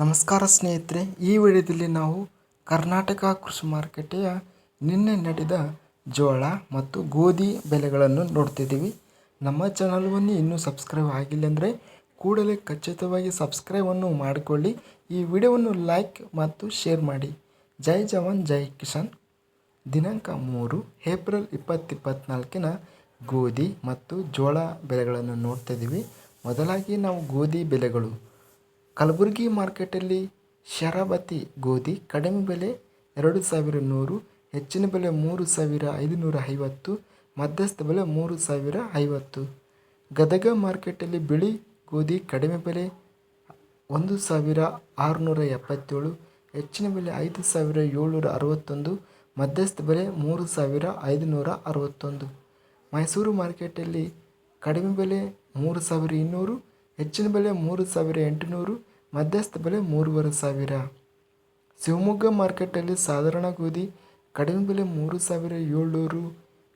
ನಮಸ್ಕಾರ ಸ್ನೇಹಿತರೆ, ಈ ವಿಡಿಯೋದಲ್ಲಿ ನಾವು ಕರ್ನಾಟಕ ಕೃಷಿ ಮಾರುಕಟ್ಟೆಯ ನಿನ್ನೆ ನಡೆದ ಜೋಳ ಮತ್ತು ಗೋಧಿ ಬೆಲೆಗಳನ್ನು ನೋಡ್ತಿದ್ದೀವಿ. ನಮ್ಮ ಚಾನಲ್ವನ್ನು ಇನ್ನೂ ಸಬ್ಸ್ಕ್ರೈಬ್ ಆಗಿಲ್ಲ ಅಂದರೆ ಕೂಡಲೇ ಖಚಿತವಾಗಿ ಸಬ್ಸ್ಕ್ರೈಬನ್ನು ಮಾಡಿಕೊಳ್ಳಿ. ಈ ವಿಡಿಯೋವನ್ನು ಲೈಕ್ ಮತ್ತು ಶೇರ್ ಮಾಡಿ. ಜೈ ಜವಾನ್, ಜೈ ಕಿಸಾನ್. ದಿನಾಂಕ ಮೂರು, ಏಪ್ರಿಲ್ ಇಪ್ಪತ್ತಿಪ್ಪತ್ನಾಲ್ಕಿನ ಗೋಧಿ ಮತ್ತು ಜೋಳ ಬೆಲೆಗಳನ್ನು ನೋಡ್ತಿದ್ದೀವಿ. ಮೊದಲಾಗಿ ನಾವು ಗೋಧಿ ಬೆಲೆಗಳು. ಕಲಬುರಗಿ ಮಾರ್ಕೆಟಲ್ಲಿ ಶರಾಬತಿ ಗೋಧಿ ಕಡಿಮೆ ಬೆಲೆ ಎರಡು ಸಾವಿರ ನೂರು, ಹೆಚ್ಚಿನ ಬೆಲೆ ಮೂರು ಸಾವಿರ ಐದುನೂರ ಐವತ್ತು, ಮಧ್ಯಸ್ಥ ಬೆಲೆ ಮೂರು ಸಾವಿರ ಐವತ್ತು. ಗದಗ ಮಾರ್ಕೆಟಲ್ಲಿ ಬಿಳಿ ಗೋಧಿ ಕಡಿಮೆ ಬೆಲೆ ಒಂದು ಸಾವಿರ ಆರುನೂರ ಎಪ್ಪತ್ತೇಳು, ಹೆಚ್ಚಿನ ಬೆಲೆ ಐದು ಸಾವಿರ ಏಳ್ನೂರ ಅರವತ್ತೊಂದು, ಮಧ್ಯಸ್ಥ ಬೆಲೆ ಮೂರು ಸಾವಿರ ಐದುನೂರ ಅರವತ್ತೊಂದು. ಮೈಸೂರು ಮಾರ್ಕೆಟಲ್ಲಿ ಕಡಿಮೆ ಬೆಲೆ ಮೂರು ಸಾವಿರ ಇನ್ನೂರು ಹೆಚ್ಚಿನ ಬೆಲೆ ಮೂರು ಸಾವಿರ ಎಂಟುನೂರು, ಮಧ್ಯಸ್ಥ ಬೆಲೆ ಮೂರುವರೆ ಸಾವಿರ. ಶಿವಮೊಗ್ಗ ಮಾರ್ಕೆಟಲ್ಲಿ ಸಾಧಾರಣ ಗೋಧಿ ಕಡಿಮೆ ಬೆಲೆ ಮೂರು ಸಾವಿರ ಏಳ್ನೂರು,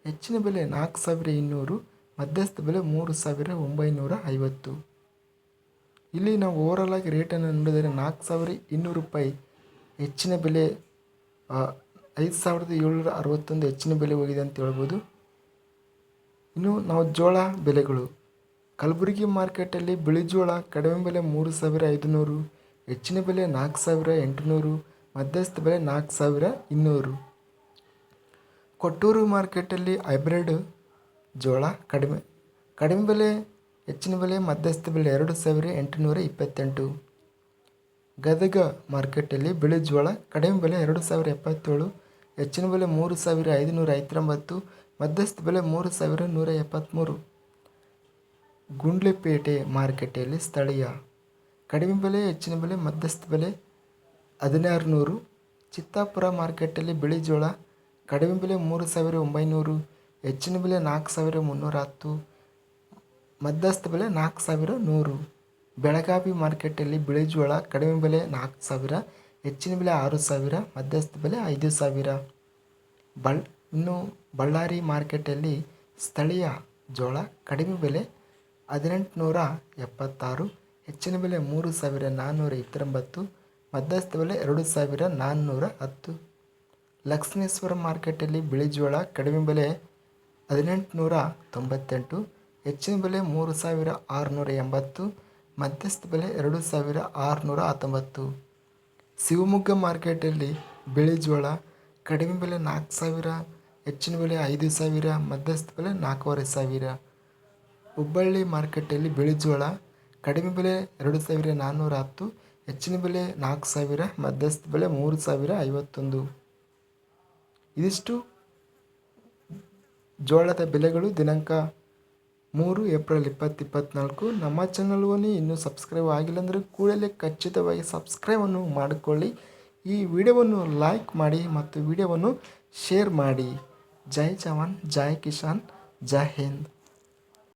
ಹೆಚ್ಚಿನ ಬೆಲೆ ನಾಲ್ಕು ಸಾವಿರ ಇನ್ನೂರು, ಮಧ್ಯಸ್ಥ ಬೆಲೆ ಮೂರು ಸಾವಿರ ಒಂಬೈನೂರ ಐವತ್ತು. ಇಲ್ಲಿ ನಾವು ಓವರಾಲ್ ಆಗಿ ರೇಟನ್ನು ನೋಡಿದರೆ ನಾಲ್ಕು ಸಾವಿರ ಇನ್ನೂರು ರೂಪಾಯಿ ಹೆಚ್ಚಿನ ಬೆಲೆ ಐದು ಸಾವಿರದ ಏಳ್ನೂರ ಅರವತ್ತೊಂದು ಹೆಚ್ಚಿನ ಬೆಲೆ ಹೋಗಿದೆ ಅಂತ ಹೇಳ್ಬೋದು. ಇನ್ನು ನಾವು ಜೋಳ ಬೆಲೆಗಳು. ಕಲಬುರಗಿ ಮಾರ್ಕೆಟಲ್ಲಿ ಬಿಳಿ ಜೋಳ ಕಡಿಮೆ ಬೆಲೆ ಮೂರು ಸಾವಿರ ಐದುನೂರು, ಹೆಚ್ಚಿನ ಬೆಲೆ ನಾಲ್ಕು ಸಾವಿರ ಎಂಟುನೂರು, ಮಧ್ಯಸ್ಥ ಬೆಲೆ ನಾಲ್ಕು ಸಾವಿರ ಇನ್ನೂರು. ಕೊಟ್ಟೂರು ಮಾರ್ಕೆಟಲ್ಲಿ ಹೈಬ್ರಿಡ್ ಜೋಳ ಕಡಿಮೆ ಕಡಿಮೆ ಬೆಲೆ, ಹೆಚ್ಚಿನ ಬೆಲೆ, ಮಧ್ಯಸ್ಥ ಬೆಲೆ ಎರಡು ಸಾವಿರ ಎಂಟುನೂರ ಇಪ್ಪತ್ತೆಂಟು. ಗದಗ ಮಾರ್ಕೆಟಲ್ಲಿ ಬಿಳಿ ಜೋಳ ಕಡಿಮೆ ಬೆಲೆ ಎರಡು ಸಾವಿರ ಎಪ್ಪತ್ತೇಳು, ಹೆಚ್ಚಿನ ಬೆಲೆ ಮೂರು ಸಾವಿರ ಐದುನೂರ ಐವತ್ತೊಂಬತ್ತು, ಮಧ್ಯಸ್ಥ ಬೆಲೆ ಮೂರು ಸಾವಿರ ನೂರ ಎಪ್ಪತ್ತ್ಮೂರು. ಗುಂಡ್ಲೆಪೇಟೆ ಮಾರುಕಟ್ಟೆಯಲ್ಲಿ ಸ್ಥಳೀಯ ಕಡಿಮೆ ಬೆಲೆ, ಹೆಚ್ಚಿನ ಬೆಲೆ, ಮಧ್ಯಸ್ಥ ಬೆಲೆ ಹದಿನಾರು ನೂರು ಚಿತ್ತಾಪುರ ಮಾರ್ಕೆಟಲ್ಲಿ ಬಿಳಿ ಜೋಳ ಕಡಿಮೆ ಬೆಲೆ ಮೂರು ಸಾವಿರ ಒಂಬೈನೂರು, ಹೆಚ್ಚಿನ ಬೆಲೆ ನಾಲ್ಕು ಸಾವಿರ ಮುನ್ನೂರ ಹತ್ತು ಮಧ್ಯಸ್ಥ ಬೆಲೆ ನಾಲ್ಕು ಸಾವಿರ ನೂರು. ಬೆಳಗಾವಿ ಮಾರ್ಕೆಟಲ್ಲಿ ಬಿಳಿ ಜೋಳ ಕಡಿಮೆ ಬೆಲೆ ನಾಲ್ಕು ಸಾವಿರ, ಹೆಚ್ಚಿನ ಬೆಲೆ ಆರು ಸಾವಿರ, ಮಧ್ಯಸ್ಥ ಬೆಲೆ ಐದು ಸಾವಿರ. ಬಳ್ ಇನ್ನು ಬಳ್ಳಾರಿ ಮಾರ್ಕೆಟಲ್ಲಿ ಸ್ಥಳೀಯ ಜೋಳ ಕಡಿಮೆ ಬೆಲೆ ಹದಿನೆಂಟುನೂರ ಎಪ್ಪತ್ತಾರು, ಹೆಚ್ಚಿನ ಬೆಲೆ ಮೂರು ಸಾವಿರ ನಾನ್ನೂರ ಇಪ್ಪತ್ತೊಂಬತ್ತು, ಮಧ್ಯಸ್ಥ ಬೆಲೆ ಎರಡು ಸಾವಿರ ನಾನ್ನೂರ ಹತ್ತು. ಲಕ್ಷ್ಮೇಶ್ವರ ಮಾರ್ಕೆಟಲ್ಲಿ ಬಿಳಿ ಜೋಳ ಕಡಿಮೆ ಬೆಲೆ ಹದಿನೆಂಟುನೂರ ತೊಂಬತ್ತೆಂಟು, ಹೆಚ್ಚಿನ ಬೆಲೆ ಮೂರು ಸಾವಿರ ಆರುನೂರ ಎಂಬತ್ತು, ಮಧ್ಯಸ್ಥ ಬೆಲೆ ಎರಡು ಸಾವಿರ ಆರುನೂರ ಹತ್ತೊಂಬತ್ತು. ಶಿವಮೊಗ್ಗ ಮಾರ್ಕೆಟಲ್ಲಿ ಬಿಳಿ ಜೋಳ ಕಡಿಮೆ ಬೆಲೆ ನಾಲ್ಕು ಸಾವಿರ, ಹೆಚ್ಚಿನ ಬೆಲೆ ಐದು ಸಾವಿರ, ಮಧ್ಯಸ್ಥ ಬೆಲೆ ನಾಲ್ಕೂವರೆ ಸಾವಿರ. ಹುಬ್ಬಳ್ಳಿ ಮಾರ್ಕೆಟಲ್ಲಿ ಬಿಳಿ ಜೋಳ ಕಡಿಮೆ ಬೆಲೆ ಎರಡು ಸಾವಿರ ನಾನ್ನೂರ ಹತ್ತು, ಹೆಚ್ಚಿನ ಬೆಲೆ ನಾಲ್ಕು ಸಾವಿರ, ಮಧ್ಯಸ್ಥ ಬೆಲೆ ಮೂರು ಸಾವಿರ ಐವತ್ತೊಂದು. ಇದಿಷ್ಟು ಜೋಳದ ಬೆಲೆಗಳು ದಿನಾಂಕ ಮೂರು ಏಪ್ರಿಲ್ ಇಪ್ಪತ್ತು ಇಪ್ಪತ್ತ್ನಾಲ್ಕು ನಮ್ಮ ಚಾನಲ್ಗೂ ಇನ್ನೂ ಸಬ್ಸ್ಕ್ರೈಬ್ ಆಗಿಲ್ಲ ಅಂದರೆ ಕೂಡಲೇ ಖಚಿತವಾಗಿ ಸಬ್ಸ್ಕ್ರೈಬನ್ನು ಮಾಡಿಕೊಳ್ಳಿ. ಈ ವಿಡಿಯೋವನ್ನು ಲೈಕ್ ಮಾಡಿ ಮತ್ತು ವಿಡಿಯೋವನ್ನು ಶೇರ್ ಮಾಡಿ. ಜೈ ಜವಾನ್, ಜೈ ಕಿಶಾನ್ ಜೈ ಹಿಂದ್.